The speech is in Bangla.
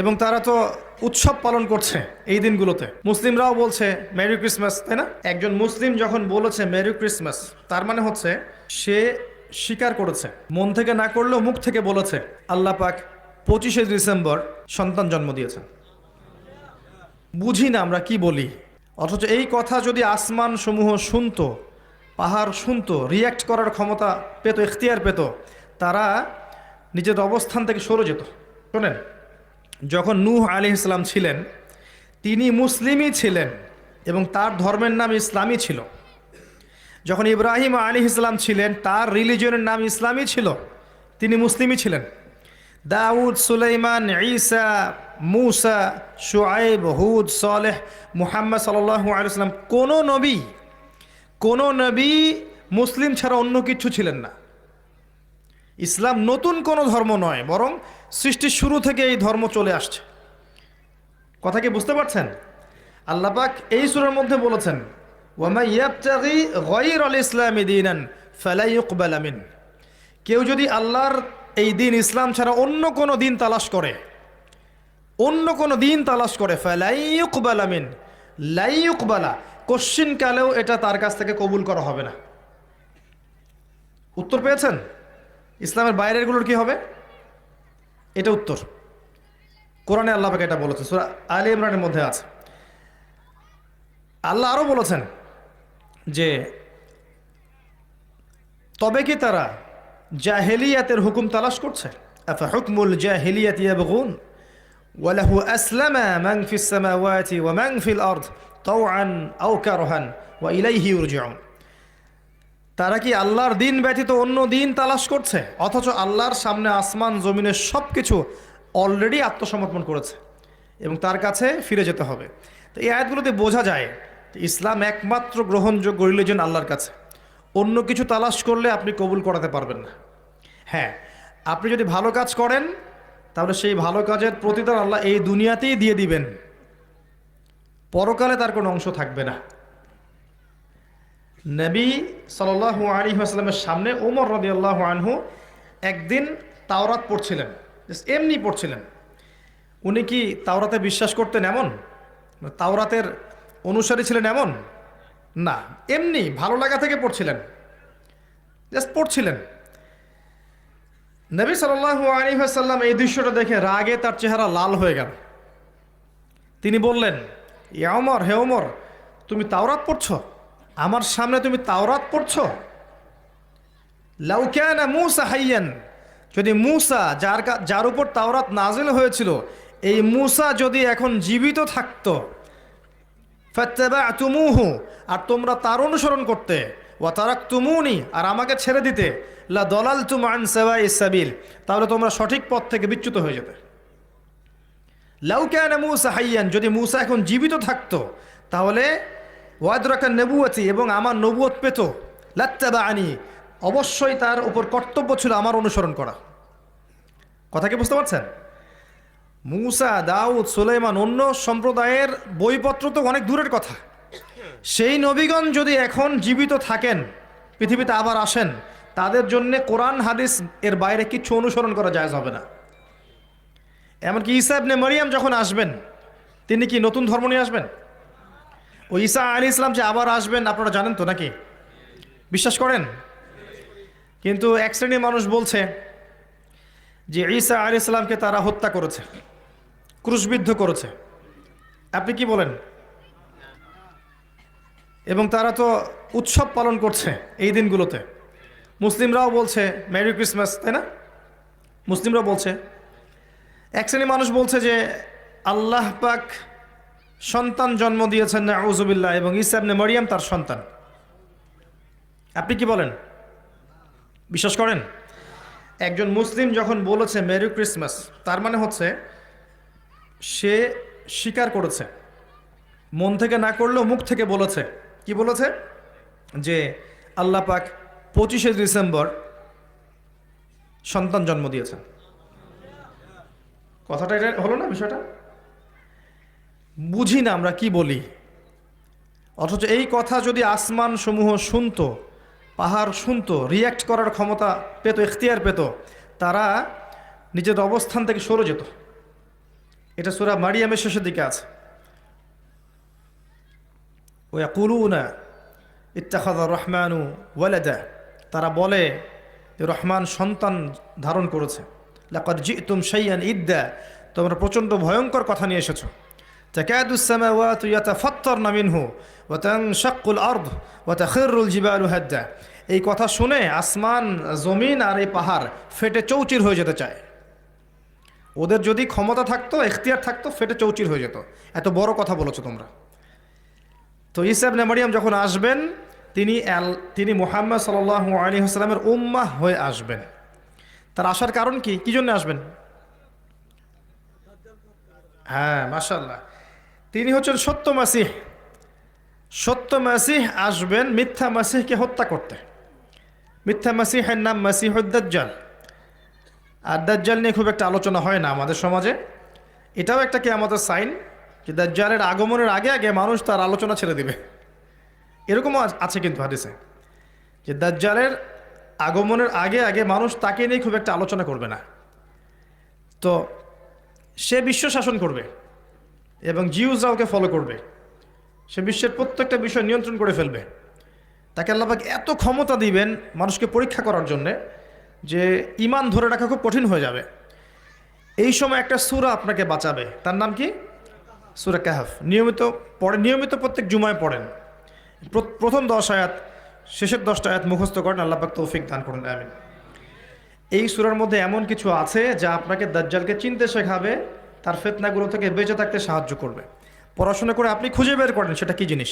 এবং তারা তো উৎসব পালন করছে এই দিনগুলোতে। মুসলিমরাও বলছে মেরি ক্রিসমাস তাই না? একজন মুসলিম যখন বলেছে মেরি ক্রিসমাস তার মানে হচ্ছে সে স্বীকার করেছে। মন থেকে না করলেও মুখ থেকে বলেছে, আল্লাহ পাক পঁচিশে ডিসেম্বর সন্তান জন্ম দিয়েছেন। বুঝি না আমরা কি বলি। অথচ এই কথা যদি আসমান সমূহ শুনতো, পাহাড় শুনতো রিয়্যাক্ট করার ক্ষমতা পেত এখতিয়ার পেত, তারা নিজের অবস্থান থেকে সরে যেত। শোনেন যখন নূহ আলী ইসলাম ছিলেন, তিনি মুসলিমই ছিলেন এবং তার ধর্মের নাম ইসলামই ছিল। যখন ইব্রাহিম আলী ইসলাম ছিলেন, তার রিলিজনের নাম ইসলামই ছিল, তিনি মুসলিমই ছিলেন। দাউদ, সুলাইমান, ঈসা, মুসা, শুআইব, হুদ, সলেহ, মুহাম্মদ সাল্লাম কোনো নবী কোনো নবী মুসলিম ছাড়া অন্য কিছু ছিলেন না। ইসলাম নতুন কোনো ধর্ম নয়, বরং সৃষ্টির শুরু থেকে এই ধর্ম চলে আসছে। কথা কি বুঝতে পারছেন? আল্লাপাক এই সুরের মধ্যে বলেছেন কেউ যদি আল্লাহর এই দিন ইসলাম ছাড়া অন্য কোনো দিন তালাশ করে, অন্য কোনো দিন তালাশ করে ফালাই ইউকবাল আমিন লাই ইউকবালা। কোশ্চিন কালেও এটা তার কাছ থেকে কবুল করা হবে না। উত্তর পেয়েছেন? ইসলামের বাইরেরগুলোর কি হবে? এটা উত্তর। কোরআনে আল্লাহ পাকে এটা বলেছে, সুরা আলী ইমরানের মধ্যে আছে। আল্লাহ আরও বলেছেন যে, তবে কি তারা জাহেলিয়াতের হুকুম তালাশ করছে? হুকমুল জাহেলিয়াত ইয়াবগুন? ওয়ালাহু আসলামা মান ফিস সামাওয়াতি ওয়া মান ফিল আরদ তাওআন আও কারহান ওয়া ইলাইহি ইরজিউন তারা কি আল্লাহর দিন ব্যতীত অন্য দিন তালাশ করছে? অথচ আল্লাহর সামনে আসমান, জমিনের সব কিছু অলরেডি আত্মসমর্পণ করেছে এবং তার কাছে ফিরে যেতে হবে। তো এই আয়াতগুলোতে বোঝা যায় ইসলাম একমাত্র গ্রহণযোগ্য রিলিজন আল্লাহর কাছে। অন্য কিছু তালাশ করলে আপনি কবুল করাতে পারবেন না। হ্যাঁ আপনি যদি ভালো কাজ করেন, তাহলে সেই ভালো কাজের প্রতিদান আল্লাহ এই দুনিয়াতেই দিয়ে দিবেন। পরকালে তার কোনো অংশ থাকবে না। নবী সাল্লাল্লাহু আলী আসলামের সামনে ওমর রদি আল্লাহ আনহু একদিন তাওরাত পড়ছিলেন এমনি পড়ছিলেন। উনি কি তাওরাতে বিশ্বাস করতেন এমন? মানে তাওরাতের অনুসারী ছিলেন এমন? না, এমনি ভালো লাগা থেকে পড়ছিলেন। জাস্ট পড়ছিলেন। নবী সাল্লাল্লাহু আলী আসাল্লাম এই দৃশ্যটা দেখে রাগে তার চেহারা লাল হয়ে গেল। তিনি বললেন, ইয়া ওমর হে ওমর তুমি তাওরাত পড়ছো? আমার সামনে তুমি তাওরাত পড়ছো? লাউকানা মুসা হাইয়ান। যদি মুসা, যার যার উপর তাওরাত নাজিল হয়েছিল, এই মুসা যদি এখন জীবিত থাকতো তুমুহু আর তোমরা তার অনুসরণ করতে, ওয়া তারাক তুমুনি আর আমাকে ছেড়ে দিতে, লা দলাল তুমান সেবা ইসাবিল তাহলে তোমরা সঠিক পথ থেকে বিচ্যুত হয়ে যেতে লাউকানা মুসা হাইয়ান, যদি মুসা এখন জীবিত থাকতো, তাহলে ওয়াদরাকা নেবুয়াতি এবং আমার নবুয়ত পেত। লাত্তাবা আনি অবশ্যই তার উপর কর্তব্য ছিল আমার অনুসরণ করা। কথা কি বুঝতে পারছেন? মুসা, দাউদ, সুলাইমান অন্য সম্প্রদায়ের বইপত্র তো অনেক দূরের কথা। সেই নবীগণ যদি এখন জীবিত থাকেন, পৃথিবীতে আবার আসেন, তাদের জন্য কোরআন, হাদিস এর বাইরে কিছু অনুসরণ করা যায় হবে না। এমনকি ঈসা ইবনে মারিয়াম যখন আসবেন, তিনি কি নতুন ধর্ম নিয়ে আসবেন? ও ঈসা আলী ইসলাম যে আবার আসবেন, আপনারা জানেন তো নাকি? বিশ্বাস করেন? কিন্তু এক শ্রেণির মানুষ বলছে যে ঈসা আলী ইসলামকে তারা হত্যা করেছে, ক্রুশবিদ্ধ করেছে। আপনি কি বলেন? এবং তারা তো উৎসব পালন করছে এই দিনগুলোতে। মুসলিমরাও বলছে মেরি ক্রিসমাস তাই না? মুসলিমরাও বলছে। এক শ্রেণির মানুষ বলছে যে, আল্লাহ পাক সন্তান জন্ম দিয়েছেন না উজুবিল্লাহ এবং ইসাবনে মরিয়াম তার সন্তান। আপনি কি বলেন? বিশ্বাস করেন? একজন মুসলিম যখন বলেছে মেরি ক্রিসমাস, তার মানে হচ্ছে সে স্বীকার করেছে। মন থেকে না করলেও মুখ থেকে বলেছে। কি বলেছে? যে আল্লাহ পাক পঁচিশে ডিসেম্বর সন্তান জন্ম দিয়েছেন। কথাটা এটা হলো না বিষয়টা? বুঝি না আমরা কি বলি। অথচ এই কথা যদি আসমান সমূহ শুনতো, পাহাড় শুনতো রিয়্যাক্ট করার ক্ষমতা পেত এখতিয়ার পেত, তারা নিজের অবস্থান থেকে সরে যেত। এটা সুরা মারিয়ামের শেষের দিকে আছে। ওয়াকুলুনা ইত্তাখাদা রহমানু ওয়ালাদা, তারা বলে যে রহমান সন্তান ধারণ করেছে। লাকাদ জিতুম শাইয়ান ইদ্দা, তোমরা প্রচণ্ড ভয়ঙ্কর কথা নিয়ে এসেছ। تكاد السماوات يتفطرن منه وتنشق الأرض وتخر الجبال هدا এই কথা শুনে আসমান জমিন আর এই পাহাড় ফেটে চৌচির হয়ে যেতে চায় ওদের যদি ক্ষমতা থাকতো এখতিয়ার থাকতো ফেটে চৌচির হয়ে যেত এত বড় কথা বলেছো তোমরা তো ইসাব নেমারিয়াম যখন আসবেন তিনি অ্যাল তিনি মোহাম্মদ সাল আলী হাসলামের উম্মাহ হয়ে আসবেন তার আসার কারণ কি কি জন্য আসবেন হ্যাঁ মাশাল্লাহ তিনি হচ্ছেন সত্য মাসিহ। সত্য মাসিহ আসবেন মিথ্যা মাসিহকে হত্যা করতে। মিথ্যা মাসিহের নাম মাসিহুদ্দাজ্জাল আর দাজ্জাল নিয়ে খুব একটা আলোচনা হয় না আমাদের সমাজে। এটাও একটা কি আমাদের সাইন যে দাজ্জালের আগমনের আগে আগে মানুষ তার আলোচনা ছেড়ে দিবে। এরকমও আছে কিন্তু হাদিসে। যে দাজ্জালের আগমনের আগে আগে মানুষ তাকে নিয়ে খুব একটা আলোচনা করবে না। তো সে বিশ্ব শাসন করবে এবং জিউজরাও ওকে ফলো করবে। সে বিশ্বের প্রত্যেকটা বিষয় নিয়ন্ত্রণ করে ফেলবে। তাকে আল্লাহবাক এত ক্ষমতা দিবেন মানুষকে পরীক্ষা করার জন্যে যে ইমান ধরে রাখা খুব কঠিন হয়ে যাবে। এই সময় একটা সুরা আপনাকে বাঁচাবে। তার নাম কি? সুরা কাহাফ। নিয়মিত পড়েন নিয়মিত প্রত্যেক জুমায় পড়েন। প্র- প্রথম দশ আয়াত, শেষের দশটা আয়াত মুখস্থ করেন। আল্লাহবাক তৌফিক দান করুন। আমিন। এই সুরার মধ্যে এমন কিছু আছে যা আপনাকে দাজ্জালকে চিনতে শেখাবে, তার ফেতনাগুলো থেকে বেঁচে থাকতে সাহায্য করবে। পড়াশোনা করে আপনি খুঁজে বের করেন সেটা কি জিনিস?